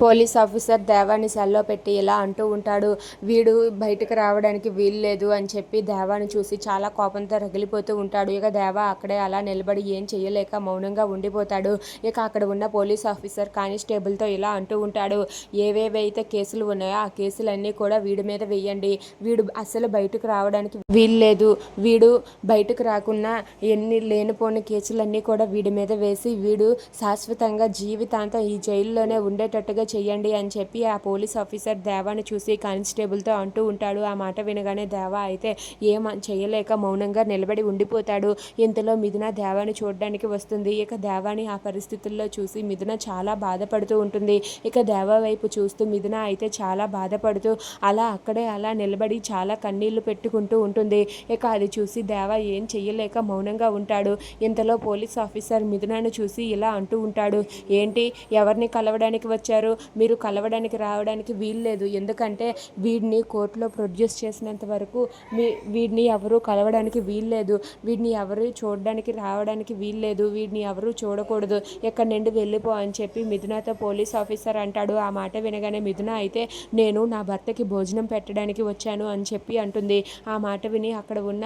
Police officer దేవాన్ని సెల్లో పెట్టి ఇలా అంటూ ఉంటాడు వీడు బయటకు రావడానికి వీలు లేదు అని చెప్పి దేవాని చూసి చాలా కోపంతో రగిలిపోతూ ఉంటాడు. ఇక దేవా అక్కడే అలా నిలబడి ఏం చేయలేక మౌనంగా ఉండిపోతాడు. ఇక అక్కడ ఉన్న పోలీస్ ఆఫీసర్ కానిస్టేబుల్తో ఇలా అంటూ ఉంటాడు ఏవేవైతే కేసులు ఉన్నాయో ఆ కేసులన్నీ కూడా వీడి మీద వేయండి వీడు అస్సలు బయటకు రావడానికి వీలు లేదు. వీడు బయటకు రాకుండా ఎన్ని లేనిపోని కేసులన్నీ కూడా వీడి మీద వేసి వీడు శాశ్వతంగా జీవితాంతం ఈ జైల్లోనే ఉండేటట్టుగా చెయ్యండి అని చెప్పి ఆ పోలీస్ ఆఫీసర్ దేవాని చూసి కానిస్టేబుల్తో అంటూ ఉంటాడు. ఆ మాట వినగానే దేవా అయితే ఏం చేయలేక మౌనంగా నిలబడి ఉండిపోతాడు. ఇంతలో మిథున దేవాని చూడడానికి వస్తుంది. ఇక దేవాని ఆ పరిస్థితుల్లో చూసి మిథున చాలా బాధపడుతూ ఉంటుంది. ఇక దేవా వైపు చూస్తూ మిథున అయితే చాలా బాధపడుతూ అలా అక్కడే అలా నిలబడి చాలా కన్నీళ్ళు పెట్టుకుంటూ ఉంటుంది. ఇక అది చూసి దేవా ఏం చెయ్యలేక మౌనంగా ఉంటాడు. ఇంతలో పోలీస్ ఆఫీసర్ మిథునను చూసి ఇలా అంటూ ఉంటాడు. ఏంటి? ఎవరిని కలవడానికి వచ్చారు? మీరు కలవడానికి రావడానికి వీల్లేదు ఎందుకంటే వీడిని కోర్టులో ప్రొడ్యూస్ చేసినంత వరకు మీ వీడిని ఎవరు కలవడానికి వీల్లేదు వీడిని ఎవరు చూడడానికి రావడానికి వీల్లేదు వీడిని ఎవరు చూడకూడదు. ఎక్కడి నుండి వెళ్ళిపో అని చెప్పి మిథునతో పోలీస్ ఆఫీసర్ అంటాడు. ఆ మాట వినగానే మిథున అయితే నేను నా భర్తకి భోజనం పెట్టడానికి వచ్చాను అని చెప్పి అంటుంది. ఆ మాట విని అక్కడ ఉన్న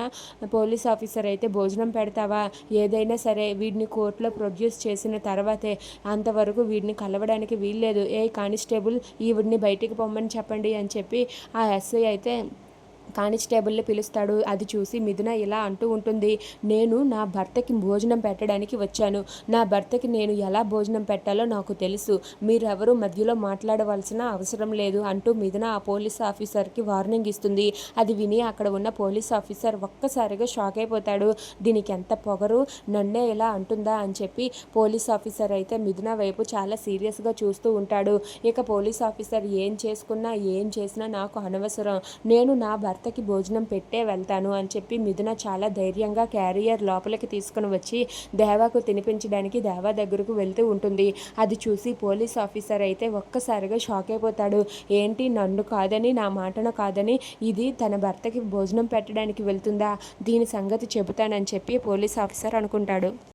పోలీస్ ఆఫీసర్ అయితే భోజనం పెడతావా? ఏదైనా సరే వీడిని కోర్టులో ప్రొడ్యూస్ చేసిన తర్వాతే. అంతవరకు వీడిని కలవడానికి వీల్లేదు ఏ కానిస్టేబుల్ ఈవిడిని బయటికి పొమ్మని చెప్పండి అని చెప్పి ఆ ఎస్ఐ అయితే కానిస్టేబుల్ని పిలుస్తాడు. అది చూసి మిథున ఇలా అంటూ ఉంటుంది. నేను నా భర్తకి భోజనం పెట్టడానికి వచ్చాను. నా భర్తకి నేను ఎలా భోజనం పెట్టాలో నాకు తెలుసు. మీరెవరూ మధ్యలో మాట్లాడవలసిన అవసరం లేదు అంటూ మిథున ఆ పోలీస్ ఆఫీసర్కి వార్నింగ్ ఇస్తుంది. అది విని అక్కడ ఉన్న పోలీస్ ఆఫీసర్ ఒక్కసారిగా షాక్ అయిపోతాడు. దీనికి ఎంత పొగరు? నన్నే ఇలా అంటుందా అని చెప్పి పోలీస్ ఆఫీసర్ అయితే మిథున వైపు చాలా సీరియస్గా చూస్తూ ఉంటాడు. ఇక పోలీస్ ఆఫీసర్ ఏం చేసుకున్నా ఏం చేసినా నాకు అనవసరం. నేను నా భర్త భర్తకి భోజనం పెట్టే వెళ్తాను అని చెప్పి మిథున చాలా ధైర్యంగా క్యారియర్ లోపలికి తీసుకుని వచ్చి దేవాకు తినిపించడానికి దేవా దగ్గరకు వెళ్తూ ఉంటుంది. అది చూసి పోలీస్ ఆఫీసర్ అయితే ఒక్కసారిగా షాక్ అయిపోతాడు. ఏంటి నన్ను కాదని నా మాటను కాదని ఇది తన భర్తకి భోజనం పెట్టడానికి వెళ్తుందా? దీని సంగతి చెబుతానని చెప్పి పోలీస్ ఆఫీసర్ అనుకుంటాడు.